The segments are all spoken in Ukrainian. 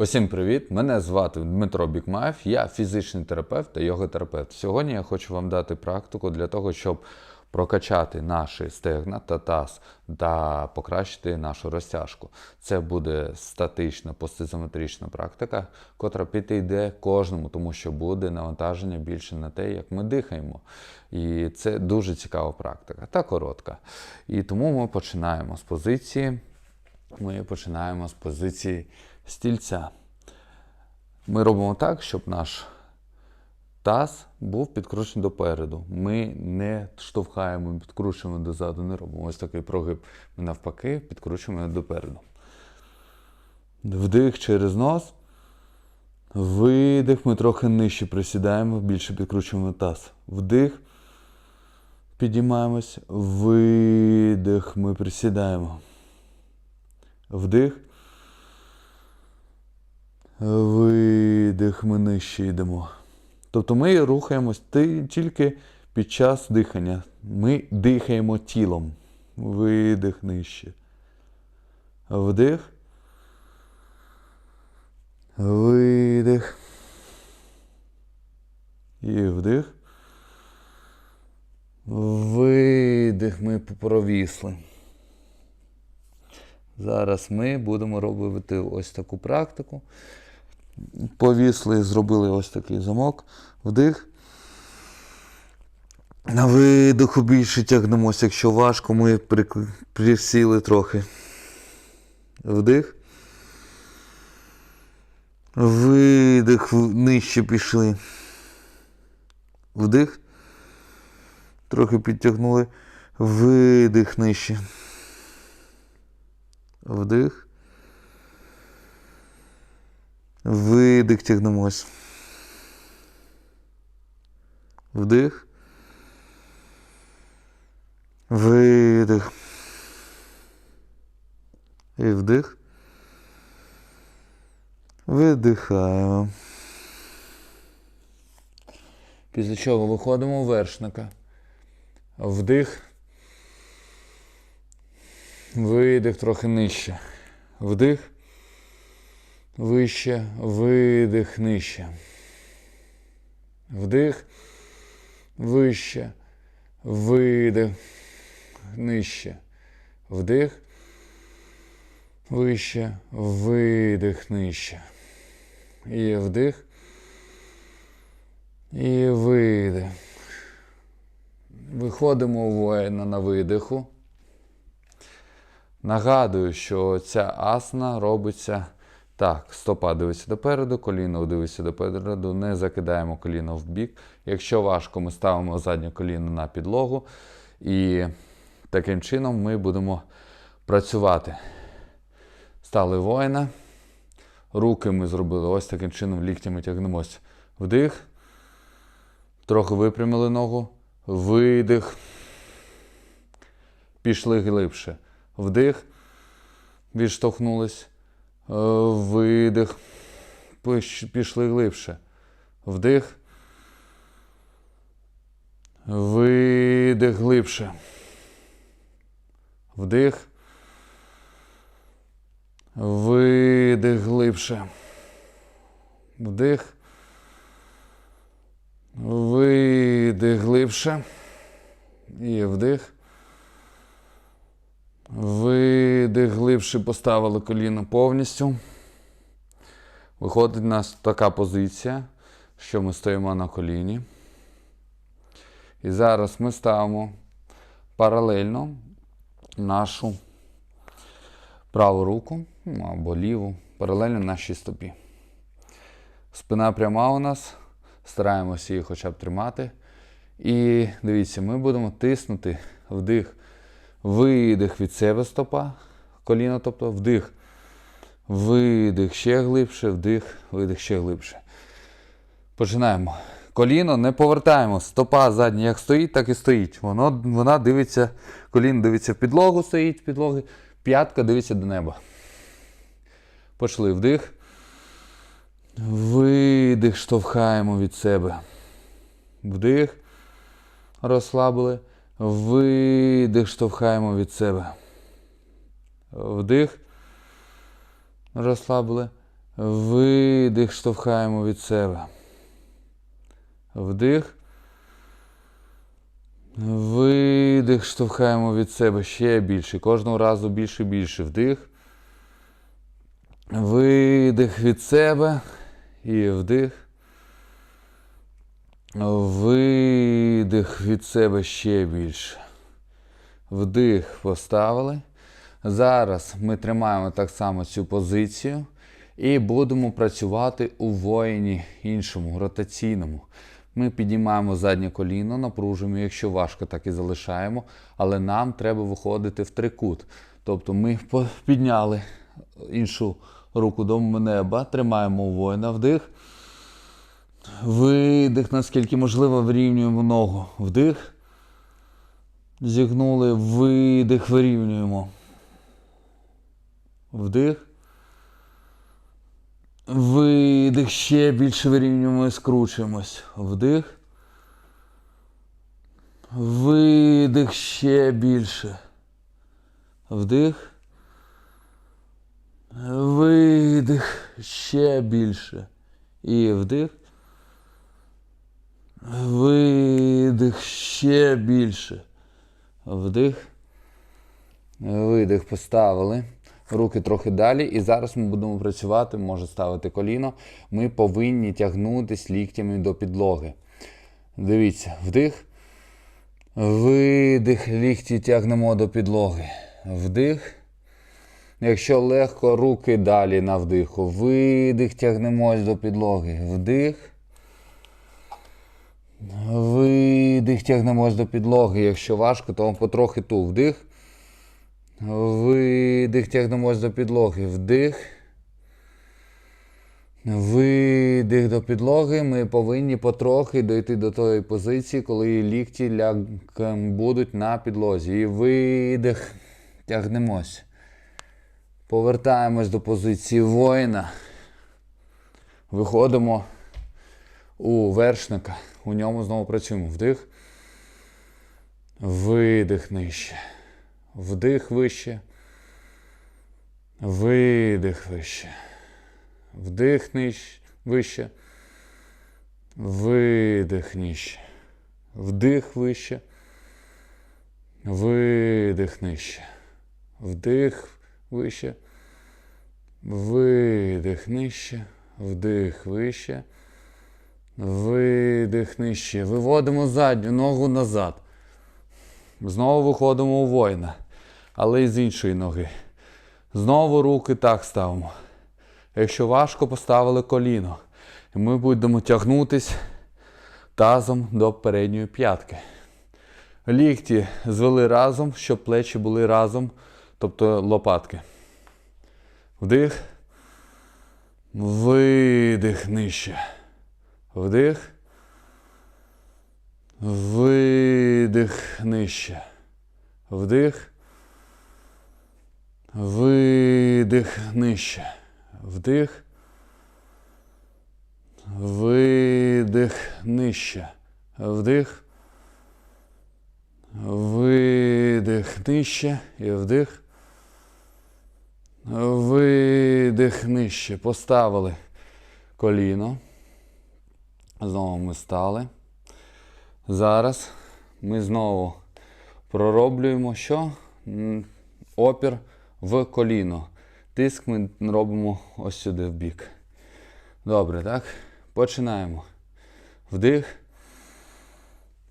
Усім привіт! Мене звати Дмитро Бікмаєв, я фізичний терапевт та йоготерапевт. Сьогодні я хочу вам дати практику для того, щоб прокачати наші стегна та таз та покращити нашу розтяжку. Це буде статична постизометрична практика, котра підійде кожному, тому що буде навантаження більше на те, як ми дихаємо. І це дуже цікава практика та коротка. І тому ми починаємо з позиції. Ми починаємо з позиції стільця. Ми робимо так, щоб наш таз був підкручений допереду. Ми не штовхаємо, підкручуємо дозаду, не робимо ось такий прогиб. Ми навпаки підкручуємо допереду. Вдих через нос. Видих, ми трохи нижче присідаємо, більше підкручуємо таз. Вдих. Підіймаємось. Видих, ми присідаємо. Вдих. Видих, ми нижче йдемо. Тобто ми рухаємось тільки під час дихання. Ми дихаємо тілом. Видих нижче. Вдих. Видих. І вдих. Видих. Ми провісли. Зараз ми будемо робити ось таку практику. Повісли, зробили ось такий замок. Вдих. На видиху більше тягнемося. Якщо важко, ми присіли трохи. Вдих. Видих, нижче пішли. Вдих. Трохи підтягнули. Видих нижче. Вдих. Видих тягнемось. Вдих. Видих. І вдих. Видихаємо. Після чого виходимо в вершника. Вдих. Видих трохи нижче. Вдих. Вище. Видих нижче. Вдих. Вище. Видих. Нижче. Вдих. Вище. Видих нижче. І вдих. І видих. Виходимо у воїна на видиху. Нагадую, що ця асана робиться так. Стопа дивиться допереду, коліно дивиться допереду, не закидаємо коліно в бік. Якщо важко, ми ставимо заднє коліно на підлогу. І таким чином ми будемо працювати. Стали воїна. Руки ми зробили ось таким чином, ліктями тягнемось. Вдих. Трохи випрямили ногу. Видих. Пішли глибше. Вдих. Відштовхнулись. Е, Видих. Пішли глибше. Вдих. Видих глибше. Вдих. Видих глибше. Вдих. Видих глибше. І вдих. Видих глибше поставили коліно повністю. Виходить у нас така позиція, що ми стоїмо на коліні. І зараз ми ставимо паралельно нашу праву руку ну, або ліву, паралельно нашій стопі. Спина пряма у нас. Стараємося її хоча б тримати. І дивіться, ми будемо тиснути вдих, видих від себе стопа, коліно, тобто вдих, видих ще глибше, вдих, видих ще глибше. Починаємо. Коліно не повертаємо. Стопа задня як стоїть, так і стоїть. Воно, вона дивиться, коліно дивиться в підлогу, стоїть в підлоги, п'ятка дивиться до неба. Почали вдих. Видих, штовхаємо від себе. Вдих. Розслабили. Видих, штовхаємо від себе. Вдих. Розслабили. Видих, штовхаємо від себе. Вдих. Видих, штовхаємо від себе ще більше. Кожного разу більше і більше. Вдих. Видих від себе. І вдих. Видих від себе ще більше. Вдих поставили. Зараз ми тримаємо так само цю позицію і будемо працювати у воїні іншому, ротаційному. Ми піднімаємо заднє коліно, напружуємо, якщо важко, так і залишаємо, але нам треба виходити в трикут. Тобто ми підняли іншу руку до неба, тримаємо воїна, вдих. Видих, наскільки можливо, вирівнюємо ногу. Вдих. Зігнули, видих, вирівнюємо. Вдих. Видих, ще більше вирівнюємо і скручуємось. Вдих. Видих ще більше. Вдих. Видих ще більше. І вдих. Видих ще більше. Вдих. Видих поставили. Руки трохи далі. І зараз ми будемо працювати, може ставити коліно. Ми повинні тягнутися ліктями до підлоги. Дивіться, вдих. Видих, лікті тягнемо до підлоги. Вдих. Якщо легко, руки далі на вдиху. Видих, тягнемось до підлоги. Вдих. Видих, тягнемось до підлоги. Якщо важко, то потрохи ту. Вдих. Видих, тягнемось до підлоги. Вдих. Видих до підлоги. Ми повинні потрохи дойти до тої позиції, коли лікті ляг... будуть на підлозі. І видих. Тягнемось. Повертаємось до позиції воїна. Виходимо у вершника. У ньому знову працюємо. Вдих. Видих нижче. Вдих вище. Видих вище. Вдих нижче. Вище. Видих нижче. Вдих вище. Видих нижче. Вдих вище. Видих нижче. Вдих вище. Видих нижче. Виводимо задню ногу назад. Знову виходимо у воїна. Але і з іншої ноги. Знову руки так ставимо. Якщо важко, поставили коліно. І ми будемо тягнутись тазом до передньої п'ятки. Лікті звели разом, щоб плечі були разом, тобто лопатки. Вдих. Видих нижче. Вдих. Видих нижче. Вдих. Видих нижче. Вдих. Видих нижче. Вдих. Видих нижче. І вдих. Видих нижче. Поставили коліно. Знову ми стали. Зараз ми знову пророблюємо що? Опір в коліно. Тиск ми робимо ось сюди в бік. Добре, так? Починаємо. Вдих.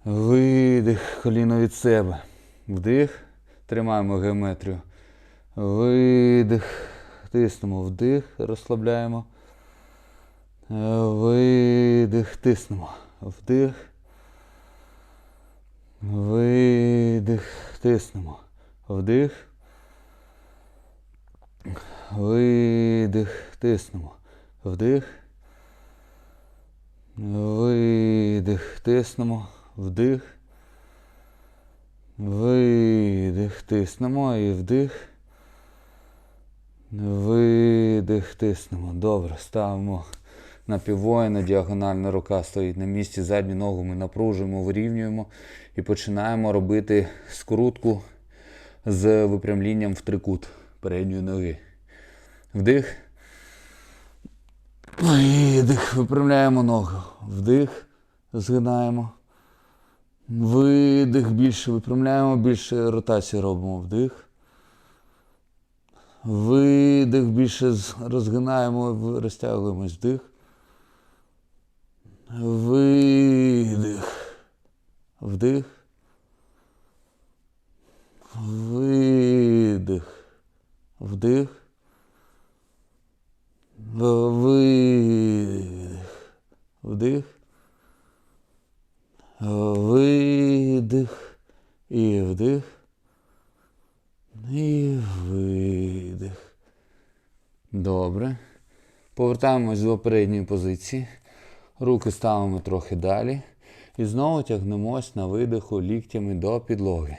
Видих. Коліно від себе. Вдих. Тримаємо геометрію. Видих. Тиснемо вдих. Розслабляємо. Видих. Тиснемо. Вдих. Видих. Тиснемо. Вдих. Видих. Тиснемо. Вдих. Видих. Тиснемо. Вдих. Видих. Тиснемо і вдих. Видих. Тиснемо. Добре. Ставимо на піввоїна, діагональна рука стоїть на місці, задню ногу ми напружуємо, вирівнюємо і починаємо робити скрутку з випрямлінням в трикут передньої ноги. Вдих. Видих. Випрямляємо ногу. Вдих. Згинаємо. Видих. Більше випрямляємо, більше ротації робимо. Вдих. Видих. Більше розгинаємо, розтягуємось. Вдих. Видих. Вдих. Видих. Вдих. Видих. Вдих. Видих. І вдих. І видих. Добре. Повертаємось до передньої позиції. Руки ставимо трохи далі. І знову тягнемось на видиху ліктями до підлоги.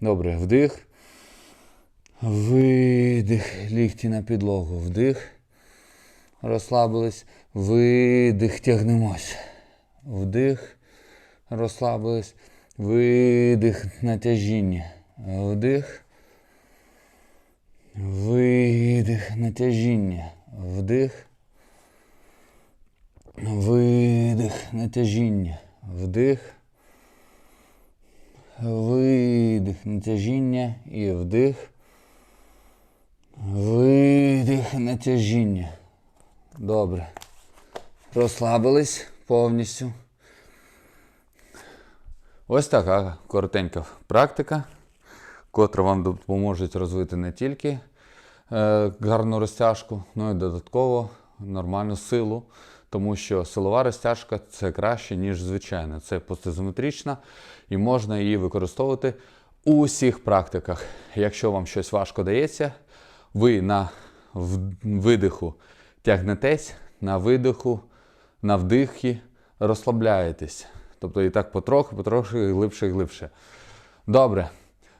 Добре, вдих. Видих. Лікті на підлогу. Вдих. Розслабились. Видих. Тягнемось. Вдих. Розслабились. Видих. Натяжіння. Вдих. Видих. Натяжіння. Вдих. Видих, натяжіння. Вдих. Видих, натяжіння і вдих. Видих, натяжіння. Добре. Розслабились повністю. Ось така коротенька практика, котра вам допоможе розвити не тільки е, гарну розтяжку, але й додатково нормальну силу. Тому що силова розтяжка це краще, ніж звичайна. Це постизометрична і можна її використовувати у усіх практиках. Якщо вам щось важко дається, ви на видиху тягнетесь, на видиху, на вдихі розслабляєтесь. Тобто і так потрохи, потрохи глибше і глибше. Добре.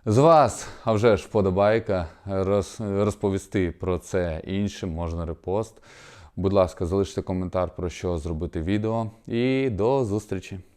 З вас, а вже ж вподобайка, роз, розповісти про це іншим, можна репост. Будь ласка, залиште коментар про що зробити відео. І до зустрічі!